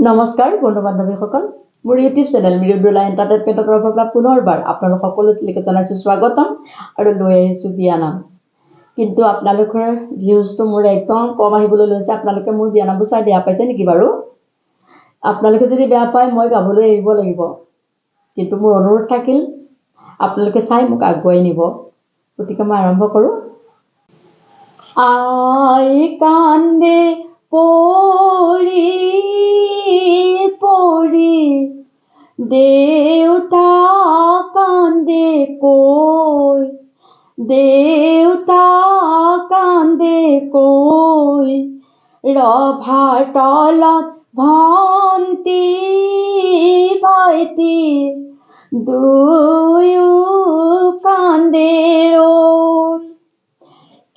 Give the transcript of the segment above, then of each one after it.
নমস্কাৰ বন্ধু বান্ধৱীসকল মোৰ ইউটিউব চেনেল মৃদুলা এণ্টাৰটেইনমেণ্টৰ তৰফৰ পৰা পুনৰবাৰ আপোনালোক সকলোলৈকে জনাইছোঁ স্বাগতম আৰু লৈ আহিছোঁ বিয়ানাম। কিন্তু আপোনালোকৰ ভিউজটো মোৰ একদম কম আহিবলৈ লৈছে আপোনালোকে মোৰ বিয়ানামবোৰ চাই বেয়া পাইছে নেকি বাৰু? আপোনালোকে যদি বেয়া পায় মই গাবলৈ এৰিব লাগিব। কিন্তু মোৰ অনুৰোধ থাকিল আপোনালোকে চাই মোক আগুৱাই নিব। গতিকে মই আৰম্ভ কৰোঁ। আই কান্দে পৰি পৰি দেউতা কান্দে কৈ দেউতা কান্দে কৈ ৰভাৰ তলত ভন্তি ভাইটি দুয়ো কান্দে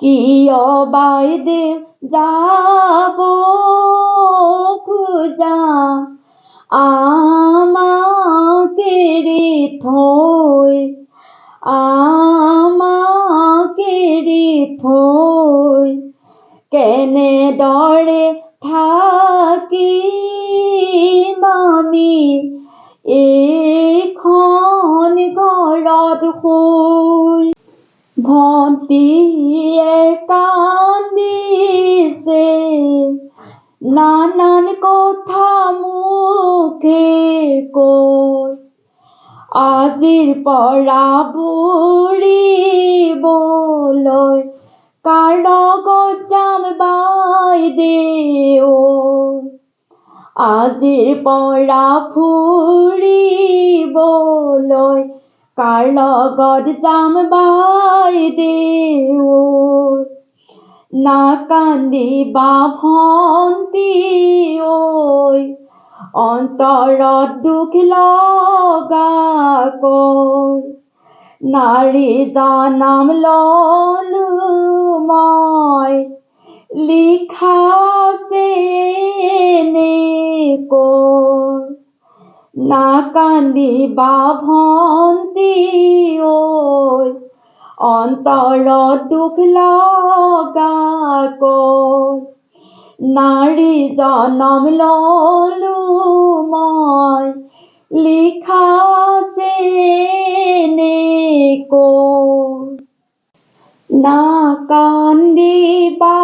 কিয় বাইদেউ যাব খোজা আমাক এৰি থৈ আমাক এৰি থৈ কেনেদৰে থাকিম আমি এইখন ঘৰত শুই ভণ্টিয়ে আজিৰ পৰা বুৰিবলৈ কাৰ লগত যাম বাইদেউ আজিৰ পৰা ফুৰিবলৈ কাৰ লগত যাম বাইদেউ নাকান্দিবা ভন্তি ঐ অন্তৰত দুখ লগাকৈ নাৰী জনম ললো মই। লিখাছে এনেকৈ নাকান্দিবা ভন্তি ঐ। অন্তৰত দুখ লগাকৈ নাৰী জনম ললো মই। লিখাছে এনেকৈ নাকান্দিবা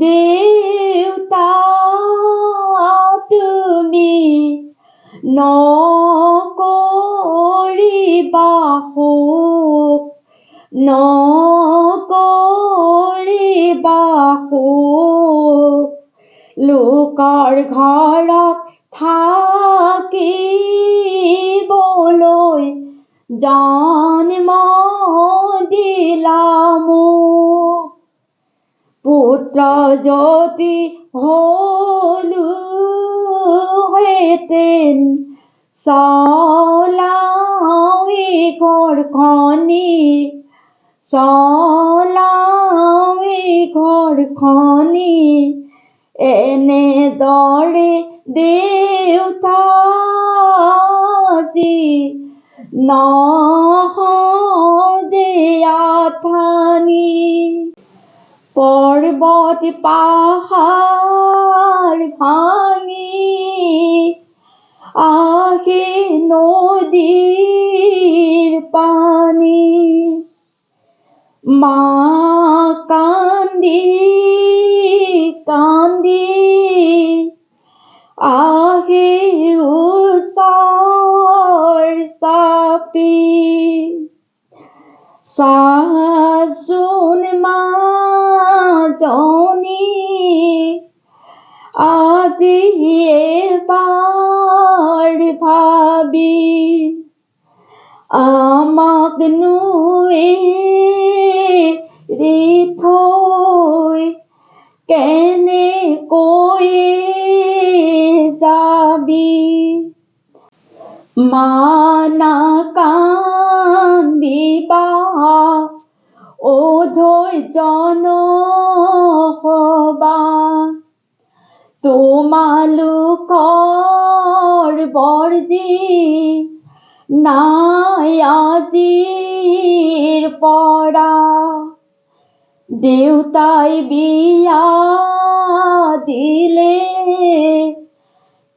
দেউতা তুমি নকৰিবা শোক নকৰিবা শোক লোকৰ ঘৰত থাকিবলৈ জন্ম দিলা মোক পুত্ৰ যদি হলো হেতেন চলাওই ঘৰখনি চলাওই ঘৰখনি এনেদৰে দেউতা আজি নহজে আথানি। পৰ্বত পাহাৰ ভাঙি আহে নদীৰ পানী। মা মাজনী আজি এবাৰ ভাবি আমাক নুই থৈ কেনেকৈ যাবি মানা কান্দিবা ও ধৈৰ্য তোমালোকৰ বৰ্জি নাই আজিৰ পৰা দেউতাই বিয়া দিলে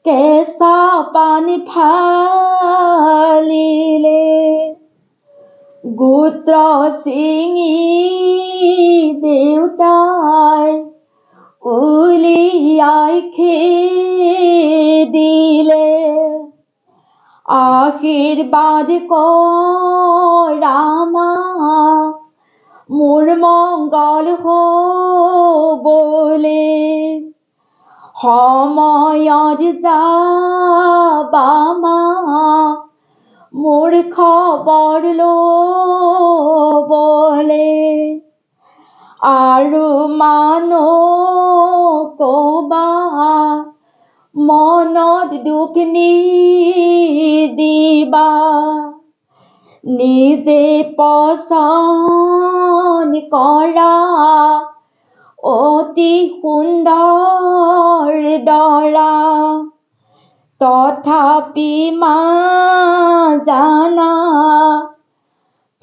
কেঁচা পানী ফালিলে। গোত্ৰ ছিঙি দেউতাই উলিয়াই খেদিলে। আশীৰ্বাদ কৰামা মোৰ মংগল হ'বলে। সময়ত যাবামা মোৰ খবৰ ল'বলে আৰু মানুহ ক'বা মনত দুখ নিদিবা। নিজে পচন্দ কৰা অতি সুন্দৰ দৰা তথাপি মা জানা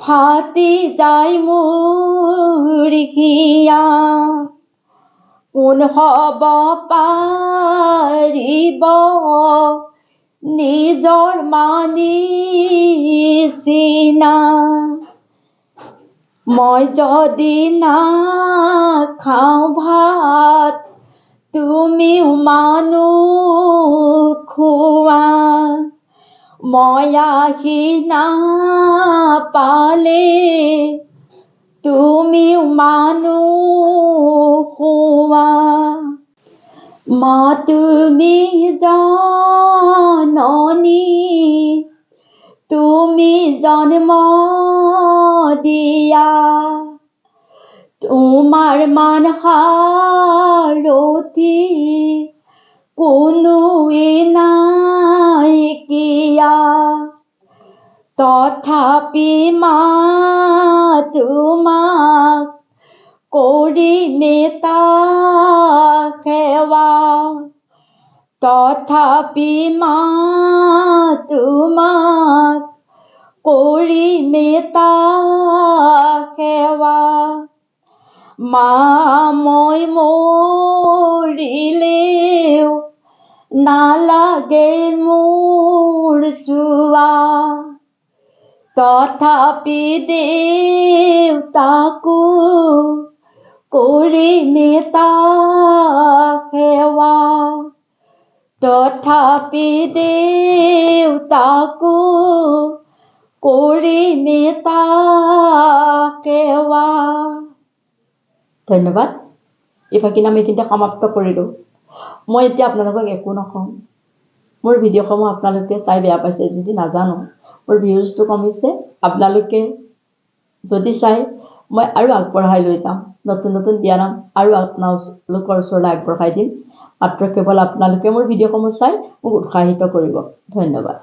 ফাটি যায় মোৰ হিয়া কোন হ'ব পাৰিব নিজৰ মানিচিনা মই যদি নাখাওঁ ভাত, তুমিও মানুহ খোৱা মই আহি নাপালে তুমিও মানুহ খোৱা মা, তুমি জননী, তুমি জন্ম দিয়া। তোমাৰ মান সাৰথি কোনোৱে নাইকিয়া তথাপি মা তোমাক কৰি মেতা সেৱা তথাপি মা তোমাক কৰি মেতা সেৱা মা তথাপি দেউতাকো কৰি সেৱা। তথাপি দেউতাকো কৰি মেতা সেৱা। ধন্যবাদ। ফাঁকি আমি এইখিনিতে সমাপ্ত কৰিলোঁ। মই এতিয়া আপোনালোকক একো নকওঁ। মোৰ ভিডিঅ'সমূহ আপোনালোকে চাই বেয়া পাইছে যদি নাজানো। মোৰ ভিউজটো কমিছে। আপোনালোকে যদি চাই মই আৰু আগবঢ়াই লৈ যাম। নতুন নতুন বিয়ানাম আৰু আপোনালোকৰ ওচৰলৈ আগবঢ়াই দিম। মাত্ৰ কেৱল আপোনালোকে মোৰ ভিডিঅ'সমূহ চাই মোক উৎসাহিত কৰিব। ধন্যবাদ।